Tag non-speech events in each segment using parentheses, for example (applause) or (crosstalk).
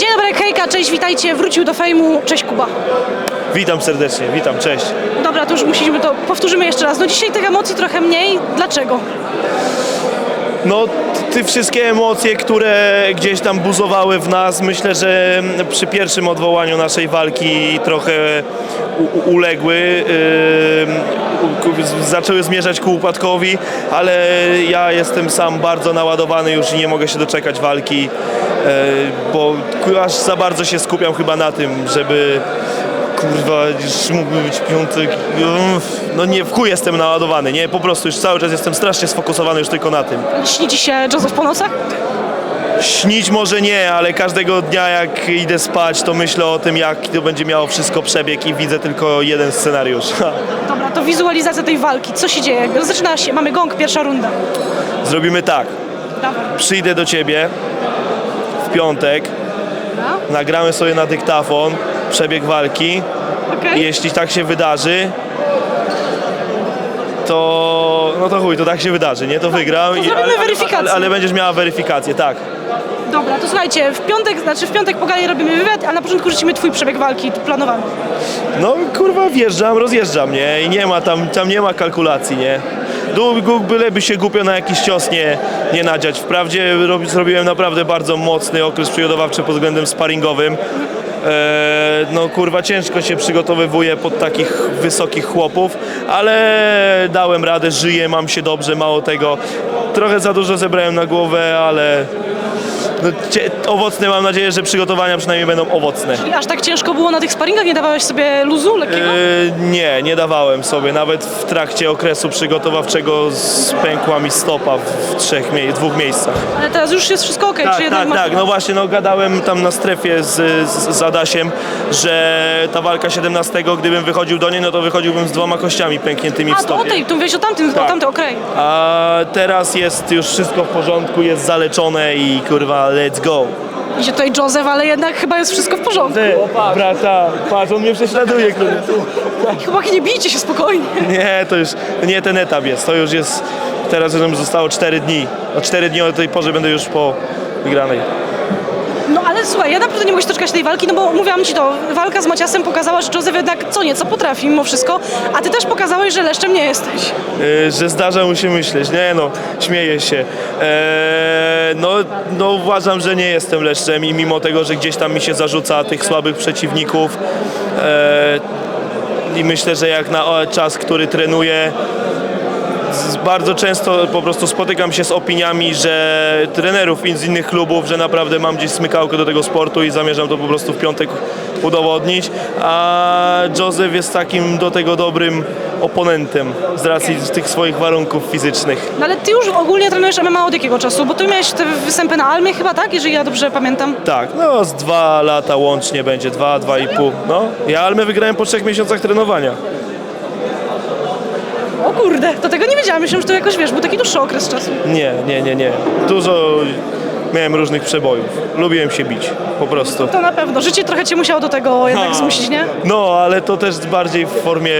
Dzień dobry, hejka, cześć, witajcie, wrócił do fejmu, cześć Kuba. Witam serdecznie, witam, cześć. Dobra, to już musimy to, powtórzymy jeszcze raz. No dzisiaj tych emocji trochę mniej, dlaczego? No, t- ty wszystkie emocje, które gdzieś tam buzowały w nas, myślę, że przy pierwszym odwołaniu naszej walki trochę u- u- uległy. Yy, zaczęły zmierzać ku upadkowi, ale ja jestem sam bardzo naładowany już i nie mogę się doczekać walki, yy, bo aż za bardzo się skupiam chyba na tym, żeby kurwa, już mógłby być piątek. No nie, w chuj jestem naładowany, nie? Po prostu już cały czas jestem strasznie sfokusowany już tylko na tym. Śni ci się Joseph po nocach? Śnić może nie, ale każdego dnia jak idę spać, to myślę o tym, jak to będzie miało wszystko przebieg i widzę tylko jeden scenariusz. (laughs) Dobra, to wizualizacja tej walki, co się dzieje? Zaczyna się, mamy gong, pierwsza runda. Zrobimy tak. Dawaj. Przyjdę do ciebie w piątek, Dobra, nagramy sobie na dyktafon przebieg walki okej. i jeśli tak się wydarzy, to no to chuj, to tak się wydarzy, nie? To wygram. to i- zrobimy weryfikację. Ale, ale będziesz miała weryfikację, tak. Dobra, to słuchajcie, w piątek, znaczy w piątek po robimy wywiad, a na początku rzucimy twój przebieg walki planowany. No kurwa wjeżdżam, rozjeżdżam, nie? I nie ma tam, tam nie ma kalkulacji, nie? Gu- Byleby się głupio na jakiś cios nie, nie nadziać. Wprawdzie rob, zrobiłem naprawdę bardzo mocny okres przygotowawczy pod względem sparingowym. E, no kurwa ciężko się przygotowywuje pod takich wysokich chłopów, ale dałem radę, żyję, mam się dobrze, mało tego. Trochę za dużo zebrałem na głowę, ale no, owocne mam nadzieję, że przygotowania przynajmniej będą owocne. I aż tak ciężko było na tych sparingach, nie dawałeś sobie luzu lekkiego? Yy, nie, nie dawałem sobie. Nawet w trakcie okresu przygotowawczego spękła mi stopa w trzech, mie- dwóch miejscach. Ale teraz już jest wszystko okej, Tak, czy tak, masz... tak. No właśnie, no gadałem tam na strefie z, z, z Adasiem, że ta walka 17, gdybym wychodził do niej, no to wychodziłbym z dwoma kościami pękniętymi w A, to o stopie. tej, tu mówiłeś o tamtym, o Tak. tamtym, okej. A teraz jest już wszystko w porządku, jest zaleczone i kurwa, let's go. Idzie tutaj Joseph, ale jednak chyba jest wszystko w porządku. Ty, brata, patrz, on mnie prześladuje, kurwa. Chłopaki, nie bijcie się spokojnie. Nie, to już nie ten etap jest. To już jest. Teraz już nam zostało 4 dni. O 4 dni o tej porze będę już po wygranej. Słuchaj, ja naprawdę nie mogę się doczekać tej walki, no bo mówiłam ci to, walka z Maciasem pokazała, że Joseph jednak co nieco potrafi mimo wszystko, a ty też pokazałeś, że leszczem nie jesteś. Yy, że zdarza mu się myśleć. Nie no, śmieję się. Eee, no, no uważam, że nie jestem leszczem i mimo tego, że gdzieś tam mi się zarzuca tych słabych przeciwników eee, i myślę, że jak na czas, który trenuję, bardzo często po prostu spotykam się z opiniami, że trenerów z innych klubów, że naprawdę mam gdzieś smykałkę do tego sportu i zamierzam to po prostu w piątek udowodnić, a Joseph jest takim do tego dobrym oponentem z racji tych swoich warunków fizycznych. No ale ty już ogólnie trenujesz MMA od jakiego czasu? Bo ty miałeś te występy na Almie chyba, tak? Jeżeli ja dobrze pamiętam. Tak, no z dwa lata łącznie będzie, dwa, dwa i pół. No, ja Almę wygrałem po trzech miesiącach trenowania. Kurde, to tego nie wiedziałam, myślałam, że to jakoś, wiesz, był taki dłuższy okres czasu. Nie, nie, nie, nie. Dużo miałem różnych przebojów. Lubiłem się bić, po prostu. To na pewno, życie trochę cię musiało do tego jednak Ha. zmusić, nie? No, ale to też bardziej w formie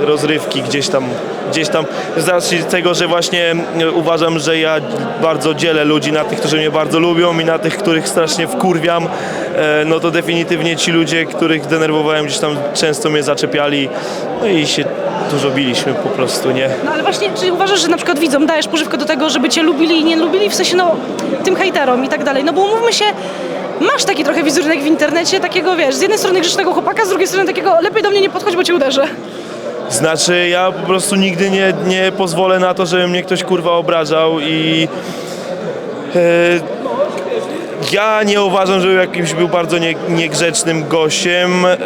rozrywki gdzieś tam, gdzieś tam z racji tego, że właśnie e, uważam, że ja bardzo dzielę ludzi na tych, którzy mnie bardzo lubią i na tych, których strasznie wkurwiam, e, no to definitywnie ci ludzie, których denerwowałem gdzieś tam często mnie zaczepiali, no i się dużo biliśmy po prostu, nie? No ale właśnie, czy uważasz, że na przykład widzom dajesz pożywkę do tego, żeby cię lubili i nie lubili, w sensie no, tym hejterom i tak dalej, no bo umówmy się, masz taki trochę wizerunek w internecie, takiego wiesz, z jednej strony grzecznego chłopaka, z drugiej strony takiego lepiej do mnie nie podchodź, bo cię uderzę. Znaczy, ja po prostu nigdy nie, nie pozwolę na to, żeby mnie ktoś kurwa obrażał i e, ja nie uważam, że jakimś był bardzo nie, niegrzecznym gościem. E,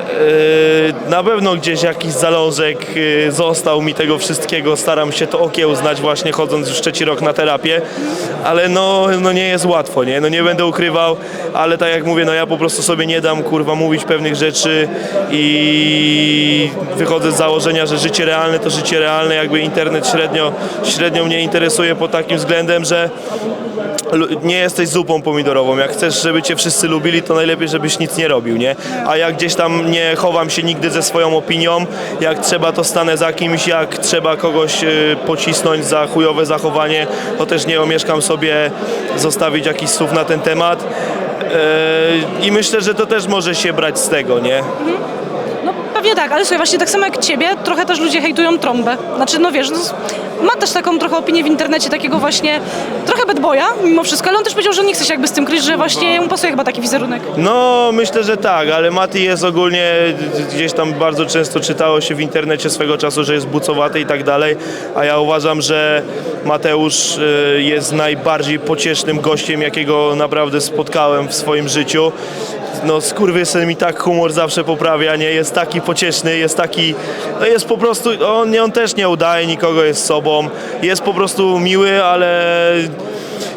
na pewno gdzieś jakiś zalążek e, został mi tego wszystkiego. Staram się to okiełznać właśnie chodząc już trzeci rok na terapię, ale no, no nie jest łatwo, nie? No nie będę ukrywał, ale tak jak mówię, no ja po prostu sobie nie dam kurwa mówić pewnych rzeczy i wychodzę z założenia, że życie realne to życie realne, jakby internet średnio, średnio mnie interesuje pod takim względem, że nie jesteś zupą pomidorową. Jak chcesz, żeby cię wszyscy lubili, to najlepiej, żebyś nic nie robił, nie? A jak gdzieś tam nie chowam się nigdy ze swoją opinią, jak trzeba, to stanę za kimś, jak trzeba kogoś y, pocisnąć za chujowe zachowanie, to też nie omieszkam sobie zostawić jakichś słów na ten temat. E, I myślę, że to też może się brać z tego, nie? Pewnie tak, ale słuchaj, właśnie tak samo jak ciebie, trochę też ludzie hejtują trąbę. Znaczy, no wiesz, no, ma też taką trochę opinię w internecie, takiego właśnie, trochę bad boya mimo wszystko, ale on też powiedział, że nie chce się jakby z tym kryć, że właśnie mu pasuje chyba taki wizerunek. No, myślę, że tak, ale Mati jest ogólnie, gdzieś tam bardzo często czytało się w internecie swego czasu, że jest bucowaty i tak dalej, a ja uważam, że Mateusz y, jest najbardziej pociesznym gościem, jakiego naprawdę spotkałem w swoim życiu. No, skurwysyn mi tak humor zawsze poprawia, nie? Jest taki pocieszny, jest taki, no jest po prostu, on, nie- on też nie udaje nikogo, jest sobą, jest po prostu miły, ale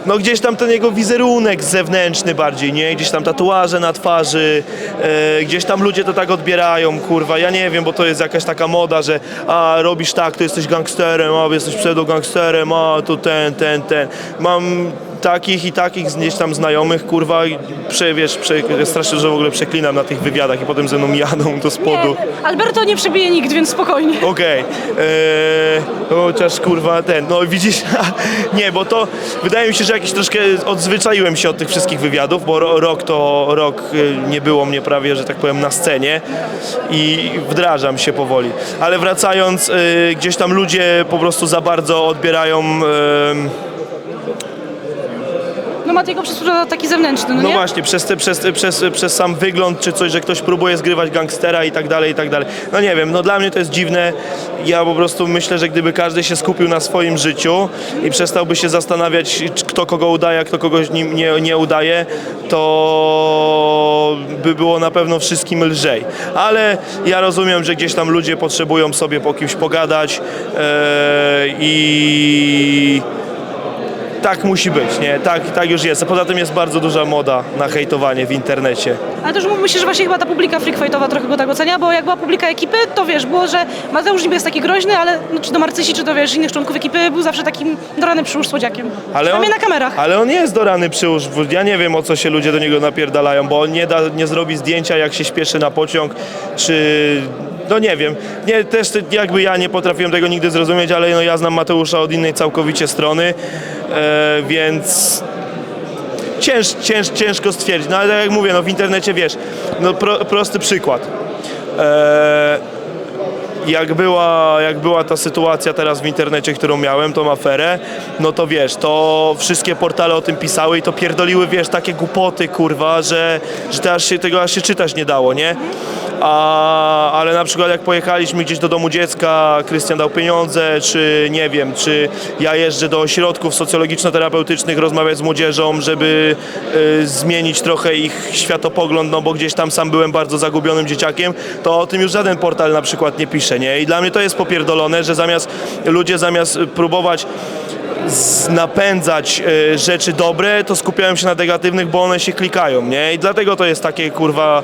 no gdzieś tam ten jego wizerunek zewnętrzny bardziej, nie? Gdzieś tam tatuaże na twarzy, e, gdzieś tam ludzie to tak odbierają, kurwa, ja nie wiem, bo to jest jakaś taka moda, że a robisz tak, to jesteś gangsterem, a jesteś pseudo-gangsterem, a to ten, ten, ten. Mam takich i takich gdzieś tam znajomych, kurwa, i prze, wiesz, prze, strasznie, że w ogóle przeklinam na tych wywiadach i potem ze mną jadą do spodu. Nie, Alberto nie przebije nikt, więc spokojnie. Okej, eee, chociaż kurwa ten, no widzisz, (laughs) nie, bo to wydaje mi się, że jakiś troszkę odzwyczaiłem się od tych wszystkich wywiadów, bo ro, rok to rok y, nie było mnie prawie, że tak powiem, na scenie i wdrażam się powoli. Ale wracając, y, gdzieś tam ludzie po prostu za bardzo odbierają. No Matiego przysługuje taki zewnętrzny, no, no nie? właśnie, przez, te, przez, przez, przez sam wygląd czy coś, że ktoś próbuje zgrywać gangstera i tak dalej, i tak dalej. No nie wiem, no dla mnie to jest dziwne. Ja po prostu myślę, że gdyby każdy się skupił na swoim życiu i przestałby się zastanawiać, czy kto kogo udaje, a kto kogoś nie, nie, nie udaje, to by było na pewno wszystkim lżej. Ale ja rozumiem, że gdzieś tam ludzie potrzebują sobie po kimś pogadać e, i tak musi być, nie? Tak, tak już jest. A poza tym jest bardzo duża moda na hejtowanie w internecie. Ale też mówmy się, że właśnie chyba ta publika freakfightowa trochę go tak ocenia, bo jak była publika ekipy, to wiesz, było, że Mateusz niby jest taki groźny, ale no, czy to Marcysi, czy to wiesz, innych członków ekipy, był zawsze takim dorany przyłóż słodziakiem. Ale on, na kamerach. Ale on jest dorany przyłóż. Ja nie wiem, o co się ludzie do niego napierdalają, bo on nie, da, nie zrobi zdjęcia, jak się śpieszy na pociąg, czy... No nie wiem, nie, też jakby ja nie potrafiłem tego nigdy zrozumieć, ale no ja znam Mateusza od innej całkowicie strony, e, więc cięż, cięż, ciężko stwierdzić. No ale tak jak mówię, no w internecie wiesz, no pro, prosty przykład. E, jak była, jak była ta sytuacja teraz w internecie, którą miałem, tą aferę, no to wiesz, to wszystkie portale o tym pisały i to pierdoliły, wiesz, takie głupoty, kurwa, że, że aż się, tego aż się czytać nie dało, nie? A, ale na przykład jak pojechaliśmy gdzieś do domu dziecka, Krystian dał pieniądze, czy nie wiem, czy ja jeżdżę do ośrodków socjologiczno-terapeutycznych rozmawiać z młodzieżą, żeby y, zmienić trochę ich światopogląd, no bo gdzieś tam sam byłem bardzo zagubionym dzieciakiem, to o tym już żaden portal na przykład nie pisze, nie? I dla mnie to jest popierdolone, że zamiast ludzie zamiast próbować napędzać e, rzeczy dobre, to skupiają się na negatywnych, bo one się klikają, nie? I dlatego to jest takie, kurwa,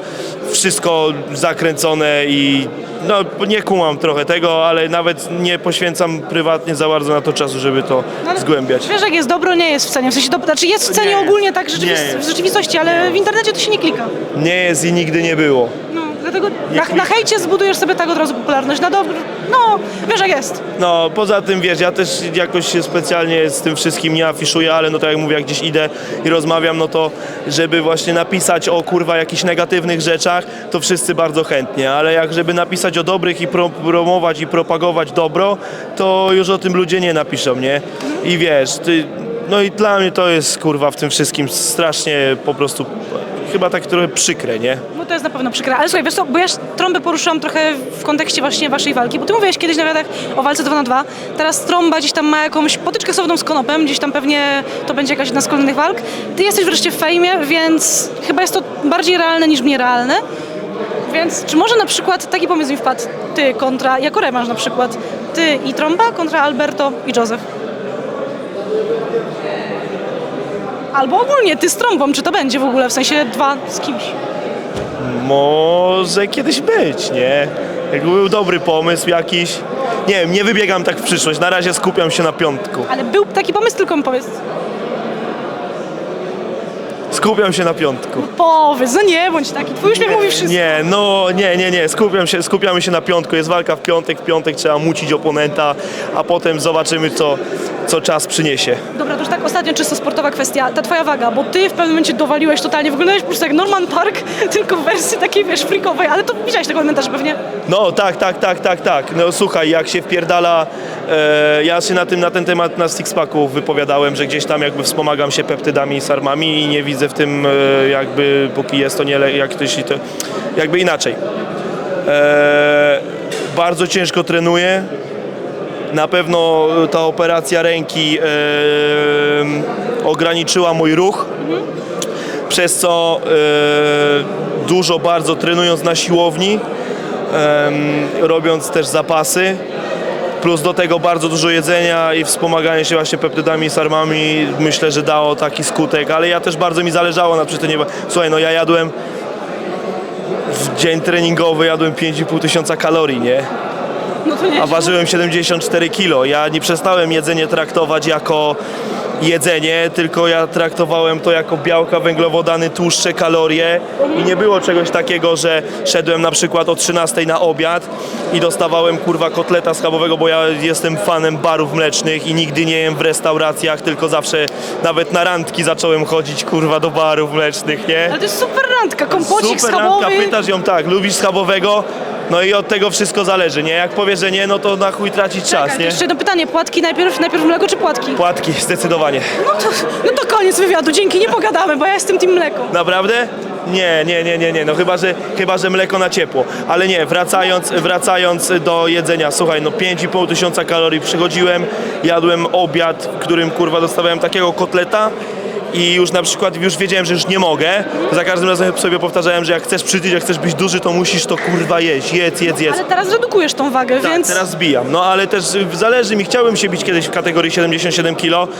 wszystko zakręcone i no nie kumam trochę tego, ale nawet nie poświęcam prywatnie za bardzo na to czasu, żeby to No zgłębiać. Wiesz, jak jest dobro, nie jest w cenie. W sensie, to, znaczy jest w cenie Nie ogólnie tak jest. w rzeczywistości, ale w internecie to się nie klika. Nie jest i nigdy nie było. No, dlatego na, na hejcie zbudujesz sobie tak od razu popularność. Na dobro, no, wiesz jak jest. No, poza tym, wiesz, ja też jakoś się specjalnie z tym wszystkim nie afiszuję, ale no tak jak mówię, jak gdzieś idę i rozmawiam, no to żeby właśnie napisać o kurwa jakichś negatywnych rzeczach, to wszyscy bardzo chętnie, ale jak żeby napisać o dobrych i pro, promować i propagować dobro, to już o tym ludzie nie napiszą, nie? I wiesz, ty, no i dla mnie to jest kurwa w tym wszystkim strasznie po prostu chyba tak trochę przykre, nie? No to jest na pewno przykre. Ale słuchaj, wiesz co, bo ja trąbę poruszyłam trochę w kontekście właśnie waszej walki, bo ty mówiłeś kiedyś na wywiadach o walce 2 na 2 Teraz trąba gdzieś tam ma jakąś potyczkę słowną z konopem, gdzieś tam pewnie to będzie jakaś jedna z kolejnych walk. Ty jesteś wreszcie w fejmie, więc chyba jest to bardziej realne niż nierealne. Więc czy może na przykład taki pomysł mi wpadł, ty kontra, jako rewanż na przykład, ty i trąba kontra Alberto i Joseph? Albo ogólnie ty z trąbą, czy to będzie w ogóle, w sensie dwa z kimś? Może kiedyś być, nie? Jakby był dobry pomysł jakiś. Nie wiem, nie wybiegam tak w przyszłość. Na razie skupiam się na piątku. Ale był taki pomysł, tylko mi powiedz. skupiam się na piątku. Powiedz, no nie bądź taki, twój uśmiech mówi wszystko. Nie, no nie, nie, nie, skupiam się, skupiamy się na piątku, jest walka w piątek, w piątek trzeba mucić oponenta, a potem zobaczymy co, co czas przyniesie. Dobra, to już tak ostatnio czysto sportowa kwestia, ta twoja waga, bo ty w pewnym momencie dowaliłeś totalnie, wyglądałeś po prostu jak Norman Park, (laughs) tylko w wersji takiej, wiesz, freakowej, ale to widziałeś tego komentarz pewnie. No tak, tak, tak, tak, tak. No słuchaj, jak się wpierdala, e, ja się na, tym, na ten temat na Sixpacku wypowiadałem, że gdzieś tam jakby wspomagam się peptydami i sarmami i nie widzę w tym e, jakby, póki jest to nie, le- jak to, jeśli to jakby inaczej. E, bardzo ciężko trenuję. Na pewno ta operacja ręki e, ograniczyła mój ruch, przez co e, dużo bardzo trenując na siłowni, em, robiąc też zapasy, plus do tego bardzo dużo jedzenia i wspomaganie się właśnie peptydami i sarmami, myślę, że dało taki skutek, ale ja też bardzo mi zależało na przyczynie. Słuchaj, no ja jadłem w dzień treningowy jadłem 5,5 tysiąca kalorii, nie? No to nie. a ważyłem 74 kg. Ja nie przestałem jedzenie traktować jako jedzenie, tylko ja traktowałem to jako białka, węglowodany, tłuszcze, kalorie i nie było czegoś takiego, że szedłem na przykład o 13 na obiad i dostawałem kurwa kotleta schabowego, bo ja jestem fanem barów mlecznych i nigdy nie jem w restauracjach, tylko zawsze nawet na randki zacząłem chodzić kurwa do barów mlecznych, nie? Ale to jest super randka, kompocik Super randka, schabowy. pytasz ją tak, lubisz schabowego? No i od tego wszystko zależy, nie? Jak powie, że nie, no to na chuj tracić czas, Czekaj, nie? Jeszcze jedno pytanie, płatki najpierw, najpierw mleko czy płatki? Płatki, zdecydowanie. No to, no to koniec wywiadu, dzięki, nie pogadamy, bo ja jestem tym mleko. Naprawdę? Nie, nie, nie, nie, nie, no chyba, że, chyba, że mleko na ciepło. Ale nie, wracając, wracając do jedzenia, słuchaj, no 5,5 tysiąca kalorii przychodziłem, jadłem obiad, w którym kurwa dostawałem takiego kotleta i już na przykład już wiedziałem, że już nie mogę. Za każdym razem sobie powtarzałem, że jak chcesz przytyć, jak chcesz być duży, to musisz to kurwa jeść, jedz, jedz, jedz. Ale teraz redukujesz tą wagę, Tak, więc... teraz zbijam. No ale też zależy mi, chciałbym się bić kiedyś w kategorii 77 kg,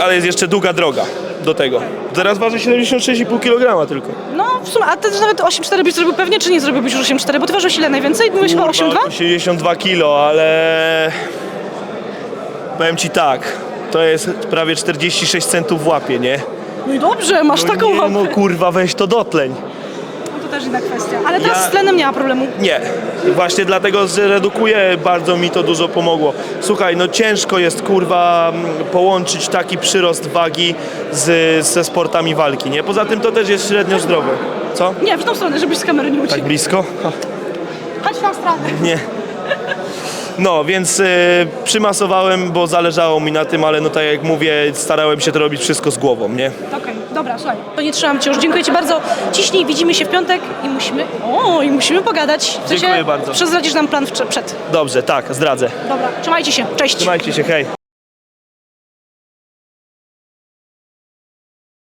ale jest jeszcze długa droga do tego. Teraz waży 76,5 kg tylko. No w sumie, a ty też nawet 8,4 byś zrobił pewnie, czy nie zrobiłbyś już 8,4? Bo ty ważyłeś ile najwięcej? Mówiłeś chyba 8,2? 82 kg, ale powiem ci tak, to jest prawie 46 centów w łapie, nie? No i dobrze, masz No taką nie, no kurwa, weź to dotleń. No to też inna kwestia. Ale teraz Ja- z tlenem nie ma problemu. Nie, właśnie dlatego, że redukuję, bardzo mi to dużo pomogło. Słuchaj, no ciężko jest kurwa m, połączyć taki przyrost wagi z, ze sportami walki, nie? Poza tym to też jest średnio zdrowe. Co? Nie, w tą stronę, żebyś z kamery nie Tak uciekł. blisko? Chodź w tą stronę. Nie. (laughs) No, więc y, przymasowałem, bo zależało mi na tym, ale no tak jak mówię, starałem się to robić wszystko z głową, nie? Okej, dobra, słuchaj, to nie trzymam cię już. Dziękuję ci bardzo. Ciśnij, widzimy się w piątek i musimy... O, i musimy pogadać. W sensie, Dziękuję bardzo. Przezradzisz nam plan wcze- przed. Dobrze, tak, zdradzę. Dobra, trzymajcie się. Cześć. Trzymajcie się, hej.